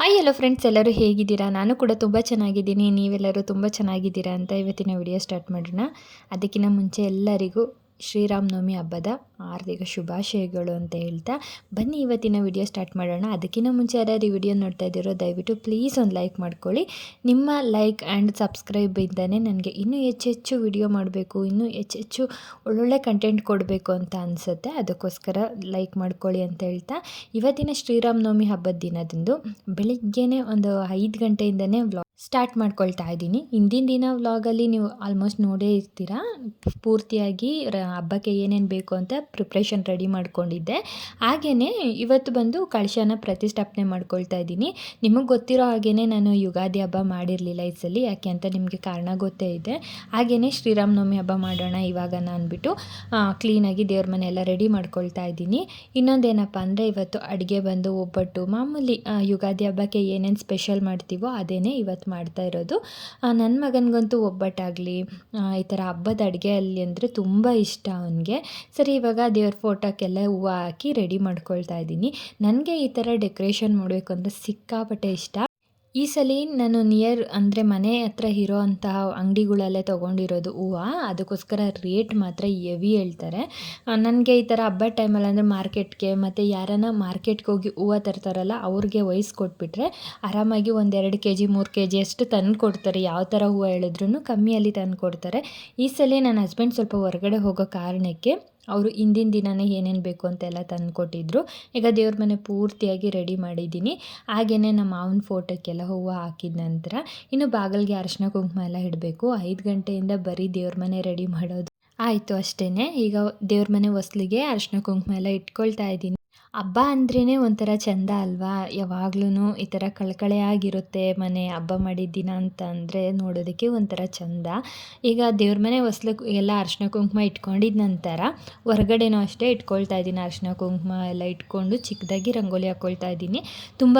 Hi hello friends ಎಲ್ಲರೂ ಹೇಗಿದ್ದೀರಾ? ನಾನು ಕೂಡ ತುಂಬ ಚೆನ್ನಾಗಿದ್ದೀನಿ. ನೀವೆಲ್ಲರೂ ತುಂಬ ಚೆನ್ನಾಗಿದ್ದೀರಾ ಅಂತ ಇವತ್ತಿನ ವಿಡಿಯೋ ಸ್ಟಾರ್ಟ್ ಮಾಡೋಣ. ಅದಕ್ಕಿಂತ ಮುಂಚೆ ಎಲ್ಲರಿಗೂ ಶ್ರೀರಾಮನವಮಿ ಹಬ್ಬದ ಹಾರ್ದಿಕ ಶುಭಾಶಯಗಳು ಅಂತ ಹೇಳ್ತಾ, ಬನ್ನಿ ಇವತ್ತಿನ ವಿಡಿಯೋ ಸ್ಟಾರ್ಟ್ ಮಾಡೋಣ. ಅದಕ್ಕಿಂತ ಮುಂಚೆ ಯಾರ್ಯಾರು ಈ ವಿಡಿಯೋ ನೋಡ್ತಾ ಇದ್ದೀರೋ, ದಯವಿಟ್ಟು ಪ್ಲೀಸ್ ಒಂದು ಲೈಕ್ ಮಾಡ್ಕೊಳ್ಳಿ. ನಿಮ್ಮ ಲೈಕ್ ಆ್ಯಂಡ್ ಸಬ್ಸ್ಕ್ರೈಬ್ ಸಬ್ಸ್ಕ್ರೈಬಿಂದನೇ ನನಗೆ ಇನ್ನೂ ಹೆಚ್ಚು ವಿಡಿಯೋ ಮಾಡಬೇಕು, ಇನ್ನೂ ಹೆಚ್ಚು ಒಳ್ಳೊಳ್ಳೆ ಕಂಟೆಂಟ್ ಕೊಡಬೇಕು ಅಂತ ಅನಿಸುತ್ತೆ. ಅದಕ್ಕೋಸ್ಕರ ಲೈಕ್ ಮಾಡ್ಕೊಳ್ಳಿ ಅಂತ ಹೇಳ್ತಾ, ಇವತ್ತಿನ ಶ್ರೀರಾಮನವಮಿ ಹಬ್ಬದ ದಿನದಂದು ಬೆಳಿಗ್ಗೆನೇ ಒಂದು ಐದು ಗಂಟೆಯಿಂದನೇ ವ್ಲಾಗ್ ಸ್ಟಾರ್ಟ್ ಮಾಡ್ಕೊಳ್ತಾ ಇದ್ದೀನಿ. ಹಿಂದಿನ ದಿನ ವ್ಲಾಗಲ್ಲಿ ನೀವು ಆಲ್ಮೋಸ್ಟ್ ನೋಡೇ ಇರ್ತೀರಾ. ಪೂರ್ತಿಯಾಗಿ ರ ಹಬ್ಬಕ್ಕೆ ಏನೇನು ಬೇಕು ಅಂತ ಪ್ರಿಪ್ರೇಷನ್ ರೆಡಿ ಮಾಡ್ಕೊಂಡಿದ್ದೆ. ಹಾಗೆಯೇ ಇವತ್ತು ಬಂದು ಕಳಶನ ಪ್ರತಿಷ್ಠಾಪನೆ ಮಾಡ್ಕೊಳ್ತಾ ಇದ್ದೀನಿ. ನಿಮಗೆ ಗೊತ್ತಿರೋ ಹಾಗೆಯೇ ನಾನು ಯುಗಾದಿ ಹಬ್ಬ ಮಾಡಿರಲಿಲ್ಲ ಈ ಸಲ, ಯಾಕೆ ಅಂತ ನಿಮಗೆ ಕಾರಣ ಗೊತ್ತೇ ಇದೆ. ಹಾಗೆಯೇ ಶ್ರೀರಾಮನವಮಿ ಹಬ್ಬ ಮಾಡೋಣ ಇವಾಗ ಅಂದ್ಬಿಟ್ಟು ಕ್ಲೀನಾಗಿ ದೇವ್ರ ಮನೆ ಎಲ್ಲ ರೆಡಿ ಮಾಡ್ಕೊಳ್ತಾ ಇದ್ದೀನಿ. ಇನ್ನೊಂದೇನಪ್ಪ ಅಂದರೆ ಇವತ್ತು ಅಡುಗೆ ಬಂದು ಒಬ್ಬಟ್ಟು, ಮಾಮೂಲಿ ಯುಗಾದಿ ಹಬ್ಬಕ್ಕೆ ಏನೇನು ಸ್ಪೆಷಲ್ ಮಾಡ್ತೀವೋ ಅದೇನೇ ಇವತ್ತು ಮಾಡ್ತಾ ಇರೋದು. ನನ್ನ ಮಗನಿಗಂತೂ ಒಬ್ಬಟ್ಟಾಗಲಿ ಈ ಥರ ಹಬ್ಬದ ಅಡುಗೆಯಲ್ಲಿ ಅಂದರೆ ತುಂಬ ಇಷ್ಟ. ಅವನಿಗೆ. ಸರಿ, ಇವಾಗ ದೇವ್ರ ಫೋಟೋಕ್ಕೆಲ್ಲ ಹೂವು ಹಾಕಿ ರೆಡಿ ಮಾಡ್ಕೊಳ್ತಾ ಇದ್ದೀನಿ. ನನಗೆ ಈ ಥರ ಡೆಕೋರೇಷನ್ ಮಾಡಬೇಕು ಅಂದರೆ ಸಿಕ್ಕಾಪಟ್ಟೆ ಇಷ್ಟ. ಈ ಸಲ ನಾನು ನಿಯರ್ ಅಂದರೆ ಮನೆ ಹತ್ರ ಇರೋ ಅಂತಹ ಅಂಗಡಿಗಳಲ್ಲೇ ತೊಗೊಂಡಿರೋದು ಹೂವು, ಅದಕ್ಕೋಸ್ಕರ ರೇಟ್ ಮಾತ್ರ ಎವಿ ಹೇಳ್ತಾರೆ. ನನಗೆ ಈ ಥರ ಹಬ್ಬದ ಟೈಮಲ್ಲಿ ಅಂದರೆ ಮಾರ್ಕೆಟ್ಗೆ ಮತ್ತು ಯಾರನ್ನ ಮಾರ್ಕೆಟ್ಗೆ ಹೋಗಿ ಹೂವು ತರ್ತಾರಲ್ಲ, ಅವ್ರಿಗೆ ವಹಿಸ್ಕೊಟ್ಬಿಟ್ರೆ ಆರಾಮಾಗಿ ಒಂದೆರಡು ಕೆ ಜಿ ಮೂರು ಕೆ ಜಿ ಅಷ್ಟು ತಂದು ಕೊಡ್ತಾರೆ. ಯಾವ ಥರ ಹೂವು ಹೇಳಿದ್ರು ಕಮ್ಮಿಯಲ್ಲಿ ತಂದು ಕೊಡ್ತಾರೆ. ಈ ಸಲ ನನ್ನ ಹಸ್ಬೆಂಡ್ ಸ್ವಲ್ಪ ಹೊರಗಡೆ ಹೋಗೋ ಕಾರಣಕ್ಕೆ ಅವರು ಹಿಂದಿನ ದಿನನೇ ಏನೇನು ಬೇಕು ಅಂತೆಲ್ಲ ತಂದು ಕೊಟ್ಟಿದ್ರು. ಈಗ ದೇವ್ರ ಮನೆ ಪೂರ್ತಿಯಾಗಿ ರೆಡಿ ಮಾಡಿದ್ದೀನಿ. ಹಾಗೆಯೇ ನಮ್ಮ ಮಾವನ ಫೋಟೋಕ್ಕೆಲ್ಲ ಹೂವು ಹಾಕಿದ ನಂತರ ಇನ್ನು ಬಾಗಿಲಿಗೆ ಅರಿಶಿನ ಕುಂಕುಮ ಎಲ್ಲ ಇಡಬೇಕು. ಐದು ಗಂಟೆಯಿಂದ ಬರೀ ದೇವ್ರ ಮನೆ ರೆಡಿ ಮಾಡೋದು. ಆಯಿತು ಅಷ್ಟೇ ಈಗ ದೇವ್ರ ಮನೆ ಹೊಸ್ಲಿಗೆ ಅರಿಶಿನ ಕುಂಕುಮ ಎಲ್ಲ ಇಟ್ಕೊಳ್ತಾ ಇದ್ದೀನಿ. ಹಬ್ಬ ಅಂದ್ರೇ ಒಂಥರ ಚಂದ ಅಲ್ವಾ? ಯಾವಾಗ್ಲೂ ಈ ಥರ ಕಳಕಳೆಯಾಗಿರುತ್ತೆ ಮನೆ ಹಬ್ಬ ಮಾಡಿದ ದಿನ ಅಂತ ಅಂದರೆ ನೋಡೋದಕ್ಕೆ ಒಂಥರ ಚಂದ. ಈಗ ದೇವ್ರ ಮನೆ ಹೊಸಲು ಎಲ್ಲ ಅರಿಶಿನ ಕುಂಕುಮ ಇಟ್ಕೊಂಡಿದ ನಂತರ ಹೊರಗಡೆನೂ ಅಷ್ಟೇ ಇಟ್ಕೊಳ್ತಾ ಇದ್ದೀನಿ. ಅರಿಶಿನ ಕುಂಕುಮ ಎಲ್ಲ ಇಟ್ಕೊಂಡು ಚಿಕ್ಕದಾಗಿ ರಂಗೋಲಿ ಹಾಕ್ಕೊಳ್ತಾ ಇದ್ದೀನಿ. ತುಂಬ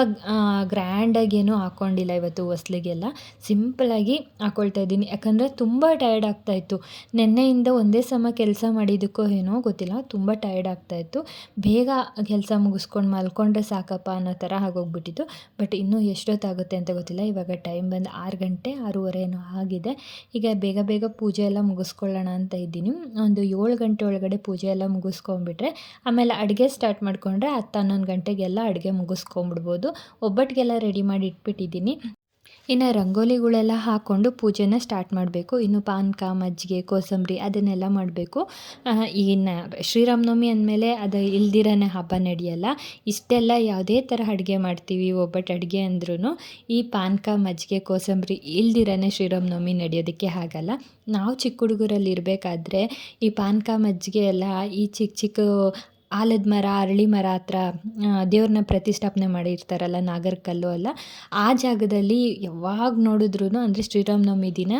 ಗ್ರ್ಯಾಂಡಾಗೇನು ಹಾಕ್ಕೊಂಡಿಲ್ಲ ಇವತ್ತು ಹೊಸ್ಲಿಗೆಲ್ಲ. ಸಿಂಪಲಾಗಿ ಹಾಕ್ಕೊಳ್ತಾ ಇದ್ದೀನಿ. ಯಾಕಂದರೆ ತುಂಬ ಟಯರ್ಡ್ ಆಗ್ತಾಯಿತ್ತು ನಿನ್ನೆಯಿಂದ ಒಂದೇ ಸಮ ಕೆಲಸ ಮಾಡಿದ್ದಕ್ಕೋ ಏನೋ ಗೊತ್ತಿಲ್ಲ. ತುಂಬ ಟಯರ್ಡ್ ಆಗ್ತಾಯಿತ್ತು ಬೇಗ ಕೆಲಸ ಮುಗಿಸ್ಕೊಂಡು ಮಲ್ಕೊಂಡ್ರೆ ಸಾಕಪ್ಪ ಅನ್ನೋ ಥರ ಆಗೋಗ್ಬಿಟ್ಟಿತ್ತು. ಬಟ್ ಇನ್ನೂ ಎಷ್ಟೊತ್ತಾಗುತ್ತೆ ಅಂತ ಗೊತ್ತಿಲ್ಲ. ಇವಾಗ ಟೈಮ್ ಬಂದು ಆರು ಗಂಟೆ ಆರೂವರೆ ಏನೋ ಆಗಿದೆ. ಈಗ ಬೇಗ ಬೇಗ ಪೂಜೆ ಎಲ್ಲ ಮುಗಿಸ್ಕೊಳ್ಳೋಣ ಅಂತ ಇದ್ದೀನಿ. ಒಂದು ಏಳು ಗಂಟೆ ಒಳಗಡೆ ಪೂಜೆ ಎಲ್ಲ ಮುಗಿಸ್ಕೊಂಬಿಟ್ರೆ ಆಮೇಲೆ ಅಡುಗೆ ಸ್ಟಾರ್ಟ್ ಮಾಡಿಕೊಂಡ್ರೆ ಹತ್ತು ಹನ್ನೊಂದು ಗಂಟೆಗೆಲ್ಲ ಅಡುಗೆ ಮುಗಿಸ್ಕೊಂಬಿಡ್ಬೋದು ಒಬ್ಬಟ್ಟಿಗೆಲ್ಲ ರೆಡಿ ಮಾಡಿ ಇಟ್ಬಿಟ್ಟಿದ್ದೀನಿ. ಇನ್ನು ರಂಗೋಲಿಗಳೆಲ್ಲ ಹಾಕ್ಕೊಂಡು ಪೂಜೆನ ಸ್ಟಾರ್ಟ್ ಮಾಡಬೇಕು. ಇನ್ನು ಪಾನಕ ಮಜ್ಜಿಗೆ, ಕೋಸಂಬರಿ ಅದನ್ನೆಲ್ಲ ಮಾಡಬೇಕು. ಇನ್ನು ಶ್ರೀರಾಮನವಮಿ ಅಂದಮೇಲೆ ಅದು ಇಲ್ದಿರನೇ ಹಬ್ಬ ನಡೆಯಲ್ಲ. ಇಷ್ಟೆಲ್ಲ ಯಾವುದೇ ಥರ ಅಡುಗೆ ಮಾಡ್ತೀವಿ ಒಬ್ಬಟ್ಟು ಅಡುಗೆ ಅಂದ್ರೂ ಈ ಪಾನಕ ಮಜ್ಜಿಗೆ, ಕೋಸಂಬರಿ ಇಲ್ದಿರನೇ ಶ್ರೀರಾಮನವಮಿ ನಡೆಯೋದಕ್ಕೆ ಆಗಲ್ಲ. ನಾವು ಚಿಕ್ಕ ಹುಡುಗರಲ್ಲಿ ಇರಬೇಕಾದ್ರೆ ಈ ಪಾನಕ ಮಜ್ಜಿಗೆ ಎಲ್ಲ ಈ ಚಿಕ್ಕ ಚಿಕ್ಕ ಆಲದ ಮರ, ಅರಳಿ ಮರ ಹತ್ರ ದೇವ್ರನ್ನ ಪ್ರತಿಷ್ಠಾಪನೆ ಮಾಡಿರ್ತಾರಲ್ಲ, ನಾಗರಕಲ್ಲು ಅಲ್ಲ ಆ ಜಾಗದಲ್ಲಿ ಯಾವಾಗ ನೋಡಿದ್ರೂ ಅಂದರೆ ಶ್ರೀರಾಮನವಮಿ ದಿನ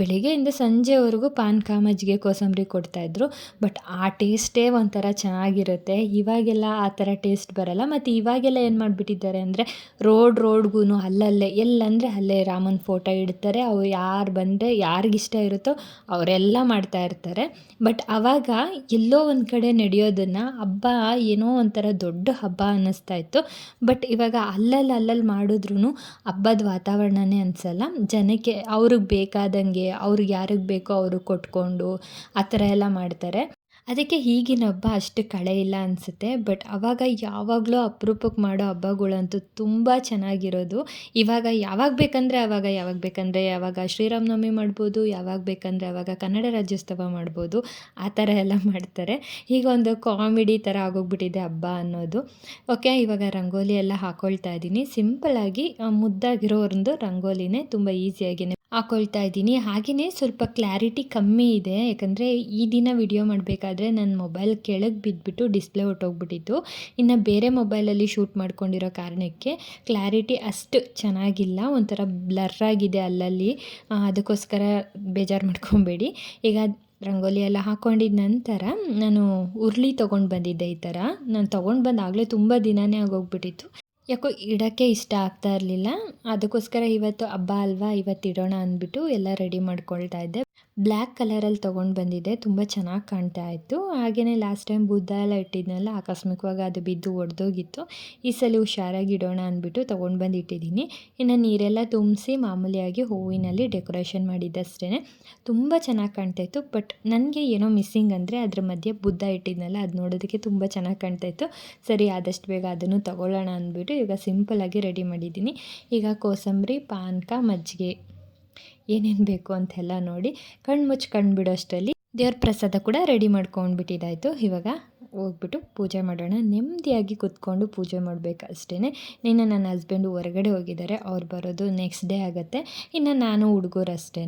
ಬೆಳಿಗ್ಗೆಯಿಂದ ಸಂಜೆವರೆಗೂ ಪಾನಕ ಮಜ್ಜಿಗೆ ಕೋಸಂಬರಿ ಕೊಡ್ತಾಯಿದ್ರು ಬಟ್ ಆ ಟೇಸ್ಟೇ ಒಂಥರ ಚೆನ್ನಾಗಿರುತ್ತೆ. ಇವಾಗೆಲ್ಲ ಆ ಥರ ಟೇಸ್ಟ್ ಬರಲ್ಲ. ಮತ್ತು ಇವಾಗೆಲ್ಲ ಏನು ಮಾಡಿಬಿಟ್ಟಿದ್ದಾರೆ ಅಂದರೆ ರೋಡ್ ರೋಡ್ಗೂ ಅಲ್ಲಲ್ಲೇ, ಎಲ್ಲಂದರೆ ಅಲ್ಲೇ ರಾಮನ ಫೋಟೋ ಇಡ್ತಾರೆ. ಅವು ಯಾರು ಬಂದರೆ ಯಾರಿಗಿಷ್ಟ ಇರುತ್ತೋ ಅವರೆಲ್ಲ ಮಾಡ್ತಾ ಇರ್ತಾರೆ. ಬಟ್ ಆವಾಗ ಎಲ್ಲೋ ಒಂದು ಕಡೆ ನಡೆಯೋದನ್ನು ಹಬ್ಬ ಏನೋ ಒಂಥರ ದೊಡ್ಡ ಹಬ್ಬ ಅನ್ನಿಸ್ತಾ ಇತ್ತು. ಬಟ್ ಇವಾಗ ಅಲ್ಲಲ್ಲಿ ಅಲ್ಲಲ್ಲಿ ಮಾಡಿದ್ರೂ ಹಬ್ಬದ ವಾತಾವರಣನೇ ಅನಿಸಲ್ಲ. ಜನಕ್ಕೆ ಅವ್ರಿಗೆ ಬೇಕಾದಂಗೆ ಅವ್ರಿಗೆ ಯಾರಿಗೆ ಬೇಕೋ ಅವ್ರಿಗೆ ಕೊಟ್ಕೊಂಡು ಆ ಥರ ಎಲ್ಲ ಮಾಡ್ತಾರೆ. ಅದಕ್ಕೆ ಈಗಿನ ಹಬ್ಬ ಅಷ್ಟು ಕಳೆ ಇಲ್ಲ ಅನಿಸುತ್ತೆ. ಬಟ್ ಆವಾಗ ಯಾವಾಗಲೂ ಅಪರೂಪಕ್ಕೆ ಮಾಡೋ ಹಬ್ಬಗಳಂತೂ ತುಂಬ ಚೆನ್ನಾಗಿರೋದು. ಇವಾಗ ಯಾವಾಗ ಬೇಕಂದರೆ ಆವಾಗ ಯಾವಾಗ ಬೇಕಂದರೆ ಯಾವಾಗ ಶ್ರೀರಾಮನವಮಿ ಮಾಡ್ಬೋದು, ಯಾವಾಗ ಬೇಕಂದರೆ ಆವಾಗ ಕನ್ನಡ ರಾಜ್ಯೋತ್ಸವ ಮಾಡ್ಬೋದು. ಆ ಥರ ಎಲ್ಲ ಮಾಡ್ತಾರೆ. ಈಗ ಒಂದು ಕಾಮಿಡಿ ಥರ ಆಗೋಗ್ಬಿಟ್ಟಿದೆ ಹಬ್ಬ ಅನ್ನೋದು. ಓಕೆ, ಇವಾಗ ರಂಗೋಲಿ ಎಲ್ಲ ಹಾಕ್ಕೊಳ್ತಾ ಇದ್ದೀನಿ. ಸಿಂಪಲಾಗಿ ಮುದ್ದಾಗಿರೋ ಒಂದು ರಂಗೋಲಿನೇ ತುಂಬ ಈಸಿಯಾಗಿ ಹಾಕ್ಕೊಳ್ತಾ ಇದ್ದೀನಿ. ಹಾಗೆಯೇ ಸ್ವಲ್ಪ ಕ್ಲಾರಿಟಿ ಕಮ್ಮಿ ಇದೆ. ಯಾಕಂದರೆ ಈ ದಿನ ವಿಡಿಯೋ ಮಾಡಬೇಕಾದ್ರೆ ನನ್ನ ಮೊಬೈಲ್ ಕೆಳಗೆ ಬಿದ್ದುಬಿಟ್ಟು ಡಿಸ್ಪ್ಲೇ ಹೊರ್ಟೋಗ್ಬಿಟ್ಟಿತ್ತು. ಇನ್ನು ಬೇರೆ ಮೊಬೈಲಲ್ಲಿ ಶೂಟ್ ಮಾಡ್ಕೊಂಡಿರೋ ಕಾರಣಕ್ಕೆ ಕ್ಲಾರಿಟಿ ಅಷ್ಟು ಚೆನ್ನಾಗಿಲ್ಲ. ಒಂಥರ ಬ್ಲರ್ ಆಗಿದೆ ಅಲ್ಲಲ್ಲಿ. ಅದಕ್ಕೋಸ್ಕರ ಬೇಜಾರು ಮಾಡ್ಕೊಬೇಡಿ. ಈಗ ರಂಗೋಲಿ ಎಲ್ಲ ಹಾಕ್ಕೊಂಡಿದ ನಂತರ ನಾನು ಉರುಳಿ ತೊಗೊಂಡು ಬಂದಿದ್ದೆ ಈ ಥರ ನಾನು ತೊಗೊಂಡು ಬಂದಾಗಲೇ ತುಂಬ ದಿನವೇ ಆಗೋಗ್ಬಿಟ್ಟಿತ್ತು. ಯಾಕೋ ಇಡೋಕ್ಕೆ ಇಷ್ಟ ಆಗ್ತಾ ಇರಲಿಲ್ಲ. ಅದಕ್ಕೋಸ್ಕರ ಇವತ್ತು ಹಬ್ಬ ಅಲ್ವಾ? ಇವತ್ತು ಇಡೋಣ ಅಂದ್ಬಿಟ್ಟು ಎಲ್ಲ ರೆಡಿ ಮಾಡ್ಕೊಳ್ತಾ ಇದ್ದೆ. ಬ್ಲ್ಯಾಕ್ ಕಲರಲ್ಲಿ ತೊಗೊಂಡು ಬಂದಿದ್ದೆ. ತುಂಬ ಚೆನ್ನಾಗಿ ಕಾಣ್ತಾ ಇತ್ತು. ಹಾಗೆಯೇ ಲಾಸ್ಟ್ ಟೈಮ್ ಬುದ್ಧ ಎಲ್ಲ ಇಟ್ಟಿದ್ನಲ್ಲ, ಆಕಸ್ಮಿಕವಾಗಿ ಅದು ಬಿದ್ದು ಒಡೆದೋಗಿತ್ತು. ಈ ಸಲ ಹುಷಾರಾಗಿ ಇಡೋಣ ಅಂದ್ಬಿಟ್ಟು ತೊಗೊಂಡು ಬಂದು ಇಟ್ಟಿದ್ದೀನಿ. ಇನ್ನು ನೀರೆಲ್ಲ ತುಂಬಿಸಿ ಮಾಮೂಲಿಯಾಗಿ ಹೂವಿನಲ್ಲಿ ಡೆಕೋರೇಷನ್ ಮಾಡಿದ್ದಷ್ಟೇ ತುಂಬ ಚೆನ್ನಾಗಿ ಕಾಣ್ತಾ ಇತ್ತು. ಬಟ್ ನನಗೆ ಏನೋ ಮಿಸ್ಸಿಂಗ್ ಅಂದರೆ ಅದ್ರ ಮಧ್ಯೆ ಬುದ್ಧ ಇಟ್ಟಿದ್ನಲ್ಲ, ಅದು ನೋಡೋದಕ್ಕೆ ತುಂಬ ಚೆನ್ನಾಗಿ ಕಾಣ್ತಾ ಇತ್ತು. ಸರಿ, ಆದಷ್ಟು ಬೇಗ ಅದನ್ನು ತಗೊಳ್ಳೋಣ ಅಂದ್ಬಿಟ್ಟು ಈಗ ಸಿಂಪಲಾಗಿ ರೆಡಿ ಮಾಡಿದ್ದೀನಿ. ಈಗ ಕೋಸಂಬರಿ, ಪಾನಕ, ಮಜ್ಜಿಗೆ. ಏನೇನು ಬೇಕು ಅಂತೆಲ್ಲ ನೋಡಿ ಕಣ್ಣು ಮುಚ್ಚಿ ಕಣ್ಣು ಬಿಡೋಷ್ಟರಲ್ಲಿ ದೇವ್ರ ಪ್ರಸಾದ ಕೂಡ ರೆಡಿ ಮಾಡ್ಕೊಂಡ್ಬಿಟ್ಟಿದ್ದಾಯಿತು ಇವಾಗ. ಹೋಗ್ಬಿಟ್ಟು ಪೂಜೆ ಮಾಡೋಣ. ನೆಮ್ಮದಿಯಾಗಿ ಕೂತ್ಕೊಂಡು ಪೂಜೆ ಮಾಡಬೇಕು ಅಷ್ಟೇ ಇನ್ನು ನನ್ನ ಹಸ್ಬೆಂಡು ಹೊರಗಡೆ ಹೋಗಿದ್ದಾರೆ. ಅವ್ರು ಬರೋದು ನೆಕ್ಸ್ಟ್ ಡೇ ಆಗುತ್ತೆ. ಇನ್ನು ನಾನು ಹುಡುಗರು ಅಷ್ಟೇ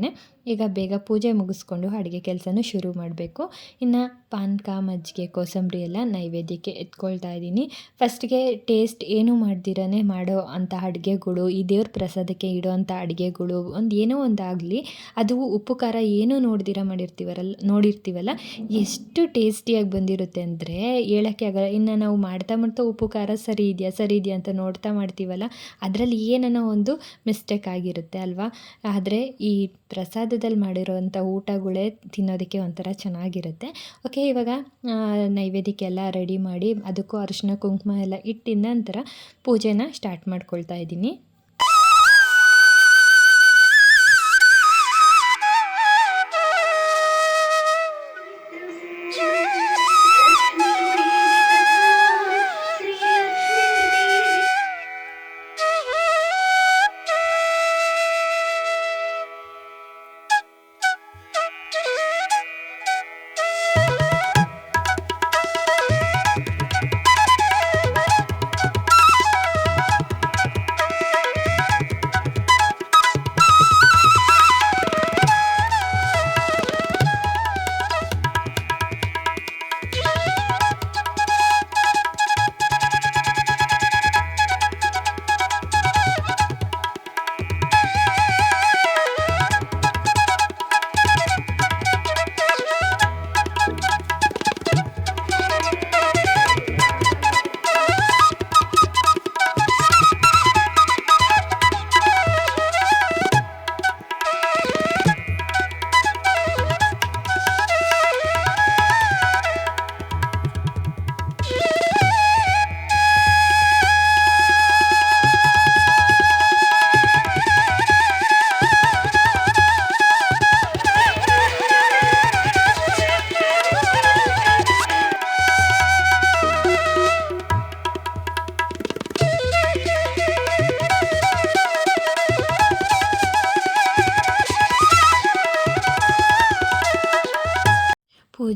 ಈಗ ಬೇಗ ಪೂಜೆ ಮುಗಿಸ್ಕೊಂಡು ಅಡುಗೆ ಕೆಲಸನೂ ಶುರು ಮಾಡಬೇಕು. ಇನ್ನು ಪಾನಕ ಮಜ್ಜಿಗೆ, ಕೋಸಂಬರಿ ಎಲ್ಲ ನೈವೇದ್ಯಕ್ಕೆ ಎತ್ಕೊಳ್ತಾ ಇದ್ದೀನಿ. ಫಸ್ಟ್ಗೆ ಟೇಸ್ಟ್ ಏನು ಮಾಡ್ದಿರೇ ಮಾಡೋ ಅಂಥ ಅಡುಗೆಗಳು, ಈ ದೇವ್ರ ಪ್ರಸಾದಕ್ಕೆ ಇಡೋ ಅಂಥ ಅಡುಗೆಗಳು ಒಂದು ಏನೋ ಒಂದು ಅದು ಉಪ್ಪು, ಖಾರ ಏನೂ ನೋಡ್ದಿರ ಮಾಡಿರ್ತೀವಲ್ಲ ನೋಡಿರ್ತೀವಲ್ಲ, ಎಷ್ಟು ಟೇಸ್ಟಿಯಾಗಿ ಬಂದಿರುತ್ತೆ ಅಂದರೆ ಹೇಳೋಕ್ಕೆ ಆಗಲ್ಲ. ಇನ್ನು ನಾವು ಮಾಡ್ತಾ ಮಾಡ್ತಾ ಉಪ್ಪು, ಖಾರ ಸರಿ ಇದೆಯಾ ಸರಿ ಇದೆಯಾ ಅಂತ ನೋಡ್ತಾ ಮಾಡ್ತೀವಲ್ಲ, ಅದರಲ್ಲಿ ಏನನ್ನೋ ಒಂದು ಮಿಸ್ಟೇಕ್ ಆಗಿರುತ್ತೆ ಅಲ್ವಾ? ಆದರೆ ಈ ಪ್ರಸಾದದಲ್ಲಿ ಮಾಡಿರೋವಂಥ ಊಟಗಳೇ ತಿನ್ನೋದಕ್ಕೆ ಒಂಥರ ಚೆನ್ನಾಗಿರುತ್ತೆ. ಓಕೆ ಇವಾಗ ನೈವೇದ್ಯಕ್ಕೆಲ್ಲ ರೆಡಿ ಮಾಡಿ ಅದಕ್ಕೂ ಅರಿಶಿನ, ಕುಂಕುಮ ಎಲ್ಲ ಇಟ್ಟಿದ ನಂತರ ಪೂಜೆನ ಸ್ಟಾರ್ಟ್ ಮಾಡ್ಕೊಳ್ತಾ ಇದ್ದೀನಿ.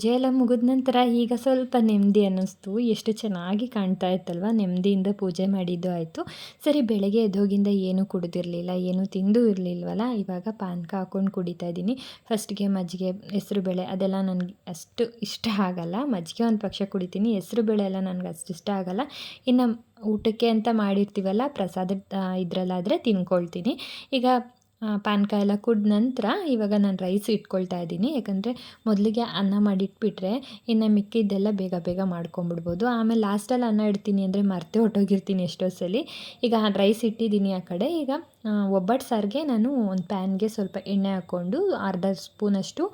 ಪೂಜೆ ಎಲ್ಲ ಮುಗಿದ ನಂತರ ಈಗ ಸ್ವಲ್ಪ ನೆಮ್ಮದಿ ಅನ್ನಿಸ್ತು. ಎಷ್ಟು ಚೆನ್ನಾಗಿ ಕಾಣ್ತಾ ಇತ್ತಲ್ವ? ನೆಮ್ಮದಿಯಿಂದ ಪೂಜೆ ಮಾಡಿದ್ದು ಆಯಿತು. ಸರಿ, ಬೆಳಗ್ಗೆ ಎದ್ದೋಗಿಂದ ಏನೂ ಕುಡಿದಿರಲಿಲ್ಲ, ಏನೂ ತಿಂದು ಇರಲಿಲ್ವಲ್ಲ? ಇವಾಗ ಪಾನಕ ಹಾಕ್ಕೊಂಡು ಕುಡಿತಾ ಇದ್ದೀನಿ ಫಸ್ಟ್ಗೆ ಮಜ್ಜಿಗೆ ಹೆಸ್ರುಬೇಳೆ ಅದೆಲ್ಲ ನನಗೆ ಅಷ್ಟು ಇಷ್ಟ ಆಗಲ್ಲ. ಮಜ್ಜಿಗೆ ಒಂದು ಪಕ್ಷ ಕುಡಿತೀನಿ ಹೆಸ್ರುಬೇಳೆ ಎಲ್ಲ ನನಗೆ ಅಷ್ಟು ಇಷ್ಟ ಆಗಲ್ಲ. ಇನ್ನು ಊಟಕ್ಕೆ ಅಂತ ಮಾಡಿರ್ತೀವಲ್ಲ, ಪ್ರಸಾದ ಇದರಲ್ಲಾದರೆ ತಿನ್ಕೊಳ್ತೀನಿ. ಈಗ ಪಾನಕ ಎಲ್ಲ ಕುಡ್ದ ನಂತರ ಇವಾಗ ನಾನು ರೈಸ್ ಇಟ್ಕೊಳ್ತಾ ಇದ್ದೀನಿ. ಯಾಕಂದರೆ ಮೊದಲಿಗೆ ಅನ್ನ ಮಾಡಿಟ್ಬಿಟ್ರೆ ಇನ್ನು ಮಿಕ್ಕಿದ್ದೆಲ್ಲ ಬೇಗ ಬೇಗ ಮಾಡ್ಕೊಂಬಿಡ್ಬೋದು. ಆಮೇಲೆ ಲಾಸ್ಟಲ್ಲಿ ಅನ್ನ ಇಡ್ತೀನಿ ಅಂದರೆ ಮರ್ತೆ ಹೊಟ್ಟೋಗಿರ್ತೀನಿ ಎಷ್ಟೋ ಸಲ. ಈಗ ರೈಸ್ ಇಟ್ಟಿದ್ದೀನಿ ಆ ಕಡೆ. ಈಗ ಒಬ್ಬಟ್ಟು ಸಾರಿಗೆ ನಾನು ಒಂದು ಪ್ಯಾನ್ಗೆ ಸ್ವಲ್ಪ ಎಣ್ಣೆ ಹಾಕ್ಕೊಂಡು ಅರ್ಧ ಸ್ಪೂನಷ್ಟು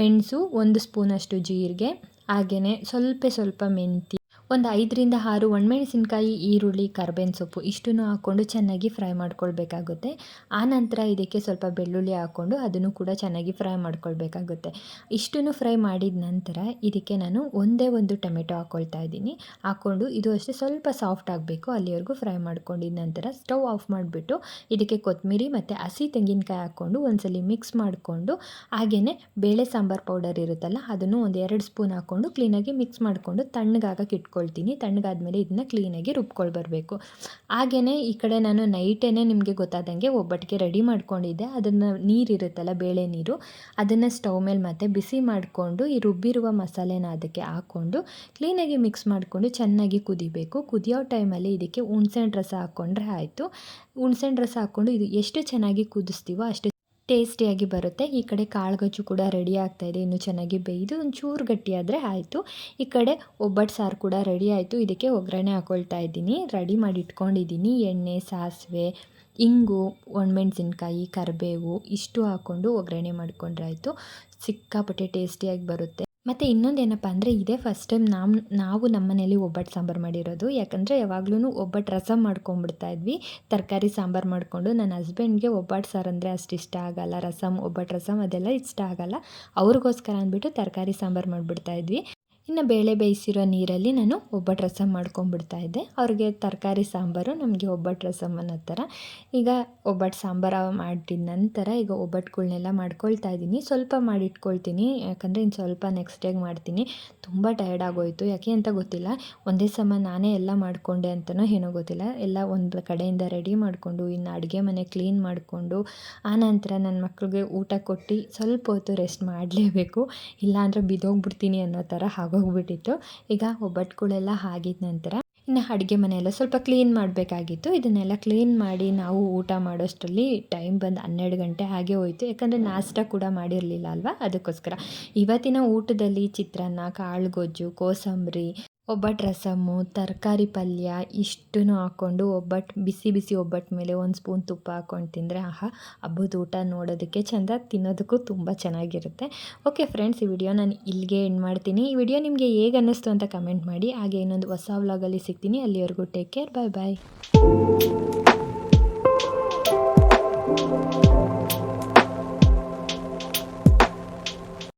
ಮೆಣಸು, ಒಂದು ಸ್ಪೂನಷ್ಟು ಜೀರಿಗೆ ಹಾಗೆಯೇ ಸ್ವಲ್ಪ ಸ್ವಲ್ಪ ಮೆಂತ್ಯ ಒಂದು ಐದರಿಂದ ಆರು ಒಣಮೆಣಸಿನ್ಕಾಯಿ, ಈರುಳ್ಳಿ, ಕರ್ಬೇವಿನ ಸೊಪ್ಪು ಇಷ್ಟನ್ನು ಹಾಕ್ಕೊಂಡು ಚೆನ್ನಾಗಿ ಫ್ರೈ ಮಾಡ್ಕೊಳ್ಬೇಕಾಗುತ್ತೆ. ಆನಂತರ ಇದಕ್ಕೆ ಸ್ವಲ್ಪ ಬೆಳ್ಳುಳ್ಳಿ ಹಾಕ್ಕೊಂಡು ಅದನ್ನು ಕೂಡ ಚೆನ್ನಾಗಿ ಫ್ರೈ ಮಾಡ್ಕೊಳ್ಬೇಕಾಗುತ್ತೆ. ಇಷ್ಟನ್ನು ಫ್ರೈ ಮಾಡಿದ ನಂತರ ಇದಕ್ಕೆ ನಾನು ಒಂದೇ ಒಂದು ಟೊಮೆಟೊ ಹಾಕ್ಕೊಳ್ತಾ ಇದ್ದೀನಿ. ಹಾಕ್ಕೊಂಡು ಇದು ಅಷ್ಟೇ ಸ್ವಲ್ಪ ಸಾಫ್ಟ್ ಆಗಬೇಕು. ಅಲ್ಲಿವರೆಗೂ ಫ್ರೈ ಮಾಡ್ಕೊಂಡಿದ ನಂತರ ಸ್ಟವ್ ಆಫ್ ಮಾಡಿಬಿಟ್ಟು ಇದಕ್ಕೆ ಕೊತ್ತಂಬರಿ ಮತ್ತು ಹಸಿ ತೆಂಗಿನಕಾಯಿ ಹಾಕ್ಕೊಂಡು ಒಂದ್ಸಲಿ ಮಿಕ್ಸ್ ಮಾಡಿಕೊಂಡು ಹಾಗೆಯೇ ಬೇಳೆ ಸಾಂಬಾರು ಪೌಡರ್ ಇರುತ್ತಲ್ಲ ಅದನ್ನು ಒಂದು ಎರಡು ಸ್ಪೂನ್ ಹಾಕ್ಕೊಂಡು ಕ್ಲೀನಾಗಿ ಮಿಕ್ಸ್ ಮಾಡಿಕೊಂಡು ತಣ್ಣಗಾಗಕ್ಕೆ ಇಟ್ಕೊಂಡು ರುಬ್ಕೊಳ್ತೀನಿ, ತಣ್ಣಗಾದ್ಮೇಲೆ ಇದನ್ನ ಕ್ಲೀನಾಗಿ ರುಬ್ಕೊಂಡು ಬರಬೇಕು. ಹಾಗೆಯೇ ಈ ಕಡೆ ನಾನು ನೈಟೇ ನಿಮಗೆ ಗೊತ್ತಾದಂಗೆ ಒಬ್ಬಟ್ಟಿಗೆ ರೆಡಿ ಮಾಡ್ಕೊಂಡಿದ್ದೆ. ಅದನ್ನು ನೀರಿರುತ್ತಲ್ಲ ಬೇಳೆ ನೀರು, ಅದನ್ನು ಸ್ಟವ್ ಮೇಲೆ ಮತ್ತೆ ಬಿಸಿ ಮಾಡಿಕೊಂಡು ಈ ರುಬ್ಬಿರುವ ಮಸಾಲೆನ ಅದಕ್ಕೆ ಹಾಕ್ಕೊಂಡು ಕ್ಲೀನಾಗಿ ಮಿಕ್ಸ್ ಮಾಡಿಕೊಂಡು ಚೆನ್ನಾಗಿ ಕುದಿಬೇಕು. ಕುದಿಯೋ ಟೈಮಲ್ಲಿ ಇದಕ್ಕೆ ಹುಣ್ಸೆಹಣ್ಣು ರಸ ಹಾಕ್ಕೊಂಡ್ರೆ ಆಯಿತು. ಹುಣ್ಸೆಹಣ್ಣು ರಸ ಹಾಕ್ಕೊಂಡು ಇದು ಎಷ್ಟು ಚೆನ್ನಾಗಿ ಕುದಿಸ್ತೀವೋ ಅಷ್ಟು ಟೇಸ್ಟಿಯಾಗಿ ಬರುತ್ತೆ. ಈ ಕಡೆ ಕಾಳುಗಜ್ಜು ಕೂಡ ರೆಡಿ ಆಗ್ತಾಯಿದೆ ಇನ್ನು ಚೆನ್ನಾಗಿ ಬೇಯ್ದು ಒಂಚೂರು ಗಟ್ಟಿಯಾದರೆ ಆಯಿತು. ಈ ಕಡೆ ಒಬ್ಬಟ್ಟು ಸಾರು ಕೂಡ ರೆಡಿ ಆಯಿತು. ಇದಕ್ಕೆ ಒಗ್ಗರಣೆ ಹಾಕ್ಕೊಳ್ತಾ ಇದ್ದೀನಿ. ರೆಡಿ ಮಾಡಿ ಇಟ್ಕೊಂಡಿದ್ದೀನಿ. ಎಣ್ಣೆ, ಸಾಸಿವೆ, ಇಂಗು, ಒಣಮೆಣ್ಸಿನ್ಕಾಯಿ, ಕರಿಬೇವು ಇಷ್ಟು ಹಾಕ್ಕೊಂಡು ಒಗ್ಗರಣೆ ಮಾಡಿಕೊಂಡ್ರೆ ಆಯಿತು. ಸಿಕ್ಕಾಪಟ್ಟೆ ಟೇಸ್ಟಿಯಾಗಿ ಬರುತ್ತೆ. ಮತ್ತು ಇನ್ನೊಂದು ಏನಪ್ಪ ಅಂದರೆ ಇದೇ ಫಸ್ಟ್ ಟೈಮ್ ನಾವು ನಾವು ನಮ್ಮ ಮನೇಲಿ ಒಬ್ಬಟ್ಟು ಸಾಂಬಾರು ಮಾಡಿರೋದು. ಯಾಕಂದರೆ ಯಾವಾಗ್ಲೂ ಒಬ್ಬಟ್ಟು ರಸಮ್ ಮಾಡ್ಕೊಂಬಿಡ್ತಾ ಇದ್ವಿ. ತರಕಾರಿ ಸಾಂಬಾರು ಮಾಡಿಕೊಂಡು ನನ್ನ ಹಸ್ಬೆಂಡ್ಗೆ ಒಬ್ಬಟ್ಟು ಸಾರು ಅಂದರೆ ಅಷ್ಟು ಇಷ್ಟ ಆಗಲ್ಲ. ರಸಮ್ ಒಬ್ಬಟ್ಟು ರಸಮ್ ಅದೆಲ್ಲ ಇಷ್ಟ ಆಗಲ್ಲ. ಅವ್ರಿಗೋಸ್ಕರ ಅಂದ್ಬಿಟ್ಟು ತರಕಾರಿ ಸಾಂಬಾರು ಮಾಡಿಬಿಡ್ತಾ ಇದ್ವಿ. ಇನ್ನು ಬೇಳೆ ಬೇಯಿಸಿರೋ ನೀರಲ್ಲಿ ನಾನು ಒಬ್ಬಟ್ಟು ರಸಮ್ ಮಾಡ್ಕೊಂಡ್ಬಿಡ್ತಾ ಇದ್ದೆ. ಅವ್ರಿಗೆ ತರಕಾರಿ ಸಾಂಬಾರು, ನಮಗೆ ಒಬ್ಬಟ್ಟು ರಸಮ್ ಅನ್ನೋ ಥರ ಈಗ ಒಬ್ಬಟ್ಟು ಸಾಂಬಾರು ಮಾಡಿದ ನಂತರ ಈಗ ಒಬ್ಬಟ್ಟುಗಳ್ನೆಲ್ಲ ಮಾಡ್ಕೊಳ್ತಾ ಇದ್ದೀನಿ. ಸ್ವಲ್ಪ ಮಾಡಿಟ್ಕೊಳ್ತೀನಿ, ಯಾಕಂದರೆ ಇನ್ನು ಸ್ವಲ್ಪ ನೆಕ್ಸ್ಟ್ ಡೇಗೆ ಮಾಡ್ತೀನಿ. ತುಂಬ ಟಯರ್ಡ್ ಆಗೋಯಿತು. ಯಾಕೆ ಅಂತ ಗೊತ್ತಿಲ್ಲ. ಒಂದೇ ಸಮ ನಾನೇ ಎಲ್ಲ ಮಾಡಿಕೊಂಡೆ ಅಂತಲೂ ಏನೋ ಗೊತ್ತಿಲ್ಲ. ಎಲ್ಲ ಒಂದು ಕಡೆಯಿಂದ ರೆಡಿ ಮಾಡಿಕೊಂಡು, ಇನ್ನು ಅಡುಗೆ ಮನೆ ಕ್ಲೀನ್ ಮಾಡಿಕೊಂಡು ಆನಂತರ ನನ್ನ ಮಕ್ಕಳಿಗೆ ಊಟ ಕೊಟ್ಟು ಸ್ವಲ್ಪ ಹೊತ್ತು ರೆಸ್ಟ್ ಮಾಡಲೇಬೇಕು. ಇಲ್ಲಾಂದರೆ ಬಿದ್ದೋಗ್ಬಿಡ್ತೀನಿ ಅನ್ನೋ ಥರ ಆಗೋಗ್ಬಿಟ್ಟಿತ್ತು ಈಗ ಒಬ್ಬಟ್ಟುಗಳೆಲ್ಲ ಆಗಿದ ನಂತರ ಇನ್ನು ಅಡುಗೆ ಮನೆಯೆಲ್ಲ ಸ್ವಲ್ಪ ಕ್ಲೀನ್ ಮಾಡಬೇಕಾಗಿತ್ತು. ಇದನ್ನೆಲ್ಲ ಕ್ಲೀನ್ ಮಾಡಿ ನಾವು ಊಟ ಮಾಡೋಷ್ಟರಲ್ಲಿ ಟೈಮ್ ಬಂದು ಹನ್ನೆರಡು ಗಂಟೆ ಹಾಗೆ ಹೋಯಿತು. ಯಾಕಂದರೆ ನಾಷ್ಟ ಕೂಡ ಮಾಡಿರಲಿಲ್ಲ ಅಲ್ವಾ? ಅದಕ್ಕೋಸ್ಕರ. ಇವತ್ತಿನ ಊಟದಲ್ಲಿ ಚಿತ್ರಾನ್ನ ಕಾಳುಗೊಜ್ಜು ಕೋಸಂಬರಿ ಒಬ್ಬಟ್ಟು ರಸಮ್ಮು ತರಕಾರಿ ಪಲ್ಯ ಇಷ್ಟನ್ನು ಹಾಕ್ಕೊಂಡು ಒಬ್ಬಟ್ಟು ಬಿಸಿ ಬಿಸಿ ಒಬ್ಬಟ್ಟು ಮೇಲೆ ಒಂದು ಸ್ಪೂನ್ ತುಪ್ಪ ಹಾಕ್ಕೊಂಡು ತಿಂದರೆ ಆಹಾ ಹಬ್ಬದ ಊಟ ನೋಡೋದಕ್ಕೆ ಚೆಂದ, ತಿನ್ನೋದಕ್ಕೂ ತುಂಬ ಚೆನ್ನಾಗಿರುತ್ತೆ. ಓಕೆ ಫ್ರೆಂಡ್ಸ್, ಈ ವಿಡಿಯೋ ನಾನು ಇಲ್ಲಿಗೆ ಎಂಡ್ ಮಾಡ್ತೀನಿ. ಈ ವಿಡಿಯೋ ನಿಮಗೆ ಹೇಗೆ ಅನ್ನಿಸ್ತು ಅಂತ ಕಮೆಂಟ್ ಮಾಡಿ. ಹಾಗೆ ಇನ್ನೊಂದು ಹೊಸ ವ್ಲಾಗಲ್ಲಿ ಸಿಗ್ತೀನಿ. ಅಲ್ಲಿವರೆಗೂ ಟೇಕ್ ಕೇರ್ ಬಾಯ್ ಬಾಯ್